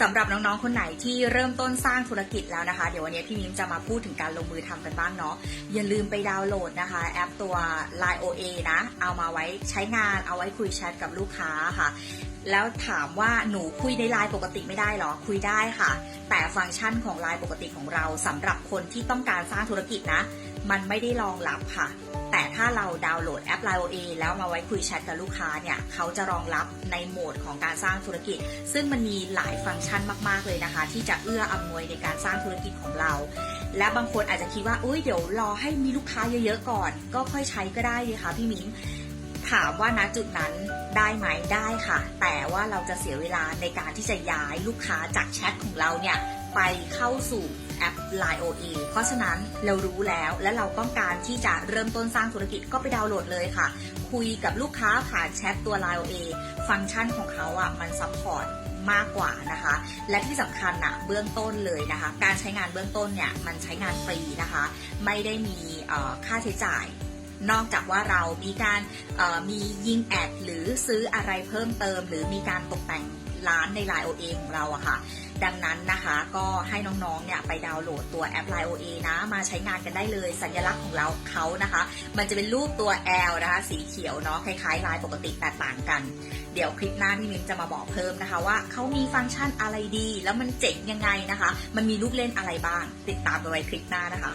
สำหรับน้องๆ คนไหนที่เริ่มต้นสร้างธุรกิจแล้วนะคะ เดี๋ยววันนี้พี่มิ้มจะมาพูดถึงการลงมือทำกันบ้างเนาะ อย่าลืมไปดาวน์โหลดนะคะ แอปตัว Line OA นะ เอามาไว้ใช้งาน เอาไว้คุยแชทกับลูกค้าค่ะ แล้วถามว่าหนูคุยในไลน์ปกติไม่ได้หรอ คุยได้ค่ะ แต่ฟังก์ชันของไลน์ปกติของเราสำหรับคนที่ต้องการสร้างธุรกิจนะ มันไม่ได้รองรับค่ะ แต่ ถ้าเราดาวน์โหลดแอป Line OA แล้วมาไว้คุยแชทกับลูกค้าเนี่ยเขาจะรองรับในโหมดของการสร้างธุรกิจ ซึ่งมันมีหลายฟังก์ชันมาก ๆ เลยนะคะ ที่จะเอื้ออำนวยในการสร้างธุรกิจของเรา และบางคนอาจจะคิดว่าอุ้ยเดี๋ยวรอให้มีลูกค้าเยอะ ๆ ก่อน ก็ค่อยใช้ก็ได้ดีค่ะพี่มิ้งถามว่าณจุดนั้นได้ไหมได้ค่ะ แต่ว่าเราจะเสียเวลาในการที่จะย้ายลูกค้าจากแชทของเราเนี่ย ไปเข้าสู่แอป Line OA เพราะฉะนั้นเรารู้แล้วและเราต้องการที่จะเริ่มต้นสร้างธุรกิจก็ไปดาวน์โหลดเลยค่ะ คุยกับลูกค้าผ่านแชทตัว Line OA ฟังก์ชันของเขาอะมันซัพพอร์ตมากกว่านะคะ และที่สำคัญนะเบื้องต้นเลยนะคะ การใช้งานเบื้องต้นเนี่ยมันใช้งานฟรีนะคะ ไม่ได้มีค่าใช้จ่าย นอกจากว่าเรามีการมียิงแอดหรือซื้ออะไรเพิ่มเติม หรือมีการตกแต่งร้านใน Line OA ของเราอะค่ะ ดังนั้นนะคะก็ให้น้องๆเนี่ยไปดาวน์โหลดตัวแอป Line OA นะ มาใช้งานกันได้เลยสัญลักษณ์ของเราเขานะคะ มันจะเป็นรูปตัว L นะคะ สีเขียวเนาะคล้ายๆลายปกติแตกต่างกัน เดี๋ยวคลิปหน้าพี่มิ้นจะมาบอกเพิ่มนะคะ ว่าเขามีฟังก์ชันอะไรดี แล้วมันเจ๋งยังไงนะคะ มันมีลูกเล่นอะไรบ้าง ติดตามไปไว้คลิปหน้านะคะ